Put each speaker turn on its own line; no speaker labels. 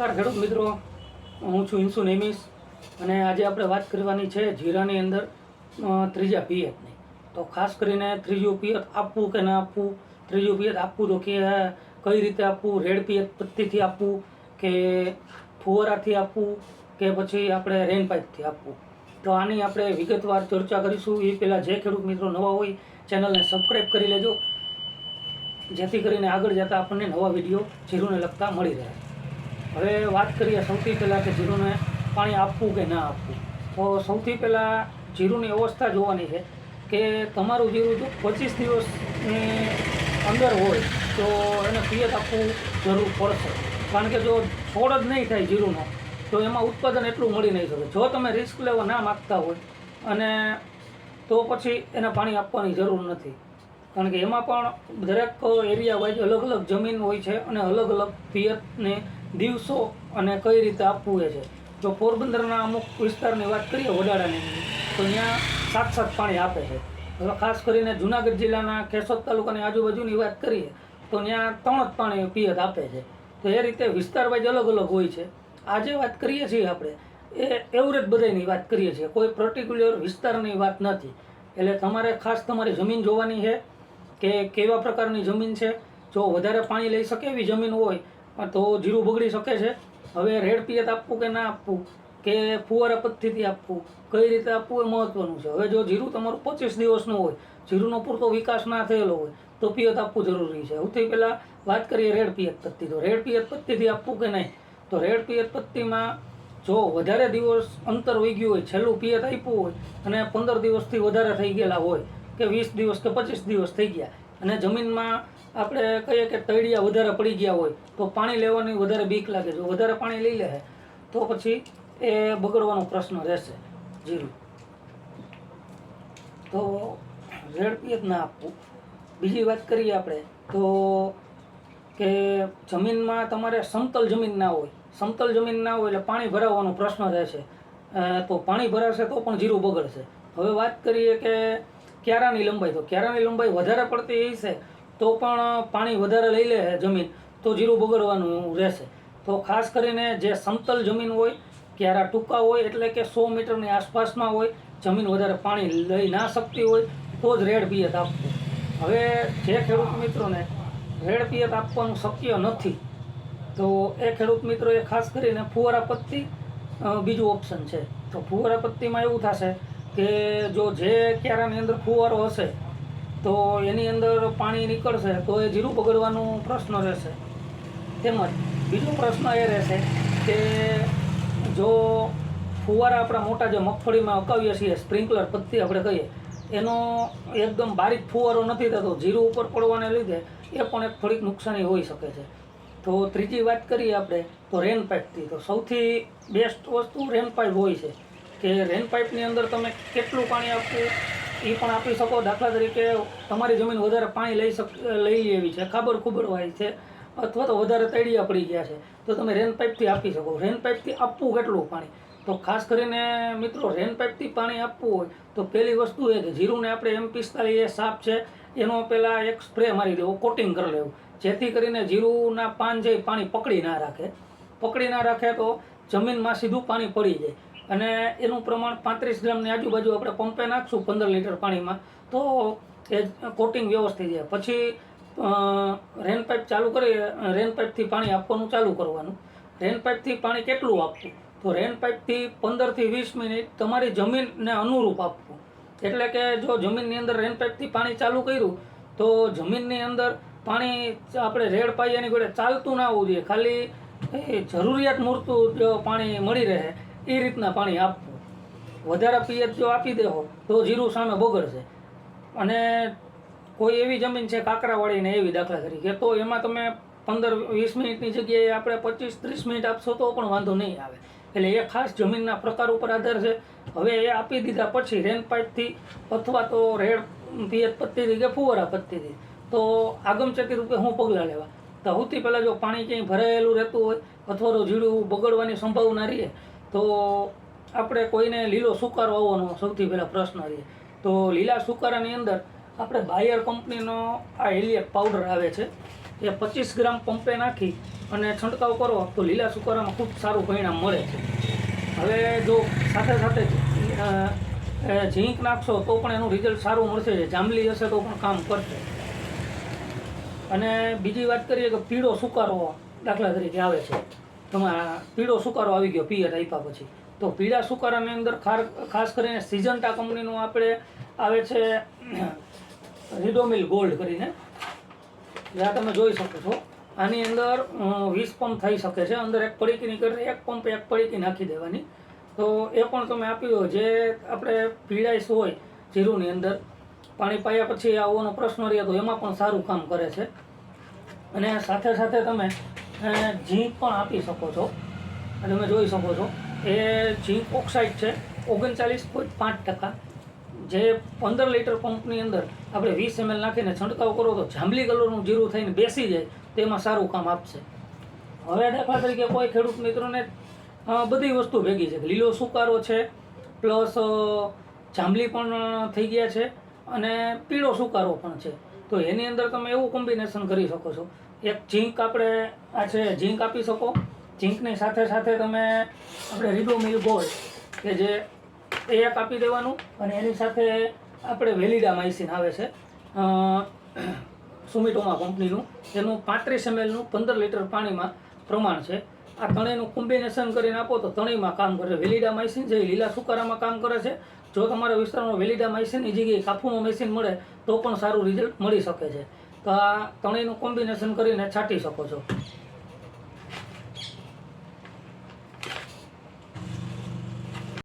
નમસ્કાર ખેડૂત મિત્રો. હું છું ઇન્સુ નેમિસ અને આજે આપણે વાત કરવાની છે જીરાની અંદર ત્રીજા પિયતની. તો ખાસ કરીને ત્રીજું પિયત આપવું કે ના આપવું? ત્રીજું પિયત આપવું તો કે, કઈ રીતે આપવું? રેડ પિયત પત્તીથી આપવું કે ફુવારાથી આપવું કે પછી આપણે રેન પાઇપથી આપવું? તો આની આપણે વિગતવાર ચર્ચા કરીશું. એ પહેલાં જે ખેડૂત મિત્રો નવા હોય, ચેનલને સબસ્ક્રાઈબ કરી લેજો. જેથી કરીને આગળ જતાં આપણને નવા વીડિયો જીરુને લગતા મળી રહે. હવે વાત કરીએ સૌથી પહેલાં કે જીરુને પાણી આપવું કે ના આપવું? તો સૌથી પહેલાં જીરુની અવસ્થા જોવાની છે કે તમારું જીરું જો પચીસ દિવસની અંદર હોય, તો એને પિયત આપવું જરૂર પડશે. કારણ કે જો છોડ જ નહીં થાય જીરુનો, તો એમાં ઉત્પાદન એટલું મળી નહીં શકે. જો તમે રિસ્ક લેવા ના માગતા હોય, અને તો પછી એને પાણી આપવાની જરૂર નથી. કારણ કે એમાં પણ દરેક એરિયા વાઇઝ અલગ અલગ જમીન હોય છે, અને અલગ અલગ પિયતને દિવસો અને કઈ રીતે આપવું એ છે. જો પોરબંદરના અમુક વિસ્તારની વાત કરીએ વડાડાની તો ત્યાં સાત સાત પાણી આપે છે. હવે ખાસ કરીને જુનાગઢ જિલ્લાના કેશોદ તાલુકાની આજુબાજુની વાત કરીએ, તો ત્યાં ત્રણ જ પાણી પિયત આપે છે. તો એ રીતે વિસ્તાર વાઇઝ અલગ અલગ હોય છે. આજે વાત કરીએ છીએ આપણે, એ એવરેજ બધાની વાત કરીએ છીએ. કોઈ પર્ટિક્યુલર વિસ્તારની વાત નથી. એટલે તમારે ખાસ તમારી જમીન જોવાની છે કે કેવા પ્રકારની જમીન છે. જો વધારે પાણી લઈ શકે એવી જમીન હોય તો જીરું બગડી શકે છે. હવે રેડ પિયત આપવું કે ના આપવું? કે ફુવારા પદ્ધતિથી આપવું? કઈ રીતે આપવું એ મહત્વનું છે? હવે જો જીરું તમારું પચીસ દિવસનું હોય, જીરુંનો પૂરતો વિકાસ ના થયેલો હોય, તો પિયત આપવું જરૂરી છે. સૌથી પહેલાં વાત કરીએ રેડ પિયત પદ્ધતિ. તો રેડ પિયત પદ્ધતિથી આપવું કે નહીં? તો રેડ પિયત પત્તીમાં જો વધારે દિવસ અંતર વહી ગયું હોય, છેલ્લું પિયત આપ્યું હોય, અને પંદર દિવસથી વધારે થઈ ગયેલા હોય, કે વીસ દિવસ કે પચીસ દિવસ થઈ ગયા અને જમીનમાં આપણે કહીએ કે તળિયા વધારે પડી ગયા હોય, તો પાણી લેવાની વધારે બીક લાગે જો વધારે પાણી લઈ લે તો પછી એ બગડવાનો પ્રશ્ન રહેશે. જીરું તો રેડ પિયત ના આપવું. બીજી વાત કરીએ આપણે, તો કે જમીનમાં તમારે સમતલ જમીન ના હોય, સમતલ જમીન ના હોય એટલે પાણી ભરાવાનો પ્રશ્ન રહેશે. તો પાણી ભરાશે તો પણ જીરું બગડશે. હવે વાત કરીએ કે ક્યારાની લંબાઈ? તો ક્યારાની લંબાઈ વધારે પડતી હશે તો પણ પાણી વધારે લઈ લે જમીન, તો જીરું બગડવાનું રહેશે. તો ખાસ કરીને જે સમતલ જમીન હોય, ક્યારા ટૂંકા હોય, એટલે કે સો મીટરની આસપાસમાં હોય, જમીન વધારે પાણી લઈ ના શકતી હોય, તો જ રેડ પિયત આપવું. હવે જે ખેડૂત મિત્રોને રેડ પિયત આપવાનું શક્ય નથી, તો એ ખેડૂત મિત્રોએ ખાસ કરીને ફુવારા પત્તી બીજું ઓપ્શન છે. તો ફુવારા પત્તીમાં એવું થશે કે જો જે ક્યારાની અંદર ફુવારો હશે, તો એની અંદર પાણી નીકળશે, તો એ જીરું બગડવાનું પ્રશ્ન રહેશે. તેમજ બીજો પ્રશ્ન એ રહેશે કે જો ફુવારા આપણા મોટા જે મગફળીમાં અકાવીએ છીએ, સ્પ્રિંકલર પદ્ધતિ આપણે કહીએ, એનો એકદમ બારીક ફુવારો નથી થતો જીરું ઉપર પડવાને લીધે એ પણ એક થોડીક નુકસાની હોઈ શકે છે. તો ત્રીજી વાત કરીએ આપણે, તો રેન પાઇપથી તો સૌથી બેસ્ટ વસ્તુ રેન પાઇપ હોય છે. કે રેન પાઇપની અંદર તમે કેટલું પાણી આપવું એ પણ આપી શકો. દાખલા તરીકે તમારી જમીન વધારે પાણી લઈ શક, લઈ લેવી છે. ખાબર ખુબડવાય છે. અથવા તો વધારે તળિયા પડી ગયા છે. તો તમે રેન પાઇપથી આપી શકો. રેન પાઇપથી આપવું કેટલું પાણી? તો ખાસ કરીને મિત્રો રેન પાઇપથી પાણી આપવું હોય, તો પહેલી વસ્તુ એ કે જીરુંને આપણે એમ પિસ્તાલીસ એ સાપ છે, એનો પહેલાં એક સ્પ્રે મારી દેવો કોટિંગ કરી લેવું. જેથી કરીને જીરુંના પાન જે પાણી પકડી ના રાખે. પકડી ના રાખે તો જમીનમાં સીધું પાણી પડી જાય. અને એનું પ્રમાણ પાંત્રીસ ગ્રામની આજુબાજુ આપણે પંપે નાખશું પંદર લીટર પાણીમાં, તો એ કોટિંગ વ્યવસ્થિત જાય પછી રેનપાઇપ રેન પાઇપ ચાલુ કરી રેન પાઇપથી પાણી આપવાનું ચાલુ કરવાનું. રેન પાઇપથી પાણી કેટલું આપવું? તો રેન પાઇપથી પંદરથી વીસ મિનિટ તમારી જમીનને અનુરૂપ આપવું. એટલે કે જો જમીનની અંદર રેન પાઇપથી પાણી ચાલુ કર્યું, તો જમીનની અંદર પાણી આપણે રેડ પાયાની જોડે ચાલતું ના હોવું જોઈએ. ખાલી જરૂરિયાત મૂરતું જો પાણી મળી રહે. એ રીતના પાણી આપવું. વધારે પિયત જો આપી દેહો, તો જીરું સામે બગડશે. અને કોઈ એવી જમીન છે કાંકરાવાળી ને એવી દાખલા તરીકે તો એમાં તમે પંદર, વીસ મિનિટની જગ્યાએ આપણે પચીસ, ત્રીસ મિનિટ આપશો તો પણ વાંધો નહીં આવે. એટલે એ ખાસ જમીનના પ્રકાર ઉપર આધાર છે. હવે એ આપી દીધા પછી રેન પાઇપથી અથવા તો રેડ પિયત પત્તીથી કે ફુવારા પત્તીથી તો આગમચેતી રૂપે હું પગલાં લેવા. તો સૌથી પહેલાં જો પાણી ક્યાંય ભરાયેલું રહેતું હોય, અથવા તો જીડું બગડવાની સંભાવના રહે તો આપણે કોઈને લીલો સુકારો આવવાનો સૌથી પહેલાં પ્રશ્ન છે. તો લીલા સુકારાની અંદર આપણે બાયર કંપનીનો આ એલિયટ પાવડર આવે છે. એ પચીસ ગ્રામ પંપે નાખી અને છંટકાવ કરો, તો લીલા સુકારામાં ખૂબ સારું પરિણામ મળે છે. હવે જો સાથે સાથે ઝીંક નાખશો તો પણ એનું રિઝલ્ટ સારું મળશે. જાંબલી હશે તો પણ કામ કરશે. અને બીજી વાત કરીએ કે પીળો સુકારો દાખલા તરીકે આવે છે. તમારા પીળો સુકારો આવી ગયો પિયર આપ્યા પછી. તો પીળા સુકારાની અંદર ખાર ખાસ કરીને સિઝન્ટા કંપનીનું આપણે આવે છે રિડોમિલ ગોલ્ડ કરીને. જ્યાં તમે જોઈ શકો છો. આની અંદર વીસ પંપ થઈ શકે છે. અંદર એક પડીકીની કરીને એક પંપ એક પડીકી નાખી દેવાની. તો એ પણ તમે આપી દો જે આપણે પીળાઈશ હોય, જીરુની અંદર, પાણી પાયા પછી આવવાનો પ્રશ્ન રહ્યો તો એમાં પણ સારું કામ કરે છે. અને સાથે સાથે તમે ઝીંક પણ આપી શકો છો. અને તમે જોઈ શકો છો, એ ઝીંક ઓક્સાઇડ છે, ઓગણચાલીસ પોઈન્ટ પાંચ ટકા. જે પંદર લીટર પંપની અંદર આપણે વીસ એમએલ નાખીને છંટકાવ કરો તો જાંબલી કલરનું જીરું થઈને બેસી જાય તો એમાં સારું કામ આપશે. હવે દાખલા તરીકે કોઈ ખેડૂત મિત્રોને બધી વસ્તુ ભેગી છે. લીલો સુકારો છે, પ્લસ જાંબલી પણ થઈ ગયા છે, અને પીળો સુકારો પણ છે. તો એની અંદર તમે એવું કોમ્બિનેશન કરી શકો છો. એક ઝીંક આપણે આ છે, ઝીંક આપી શકો. ઝીંકની સાથે સાથે તમે આપણે રીડોમિલ ગોલ્ડ કે જે એ એક આપી દેવાનું અને એની સાથે આપણે વેલિડા માઇસિન આવે છે સુમિટોમા કંપનીનું. જેનું પાંત્રીસ એમએલનું પંદર લીટર પાણીમાં પ્રમાણ છે. આ ત્રણેયનું કોમ્બિનેશન કરીને આપો તો ત્રણેયમાં કામ કરે. વેલિડા માઇસિન જે લીલા સુકારામાં કામ કરે છે જો તમારા વિસ્તારમાં વેલિડા માઇસિનની જગ્યાએ કાફુમાં મેસિન મળે, તો પણ સારું રિઝલ્ટ મળી શકે છે. તો આ ત્રણેયનું કોમ્બિનેશન કરીને છાંટી શકો છો.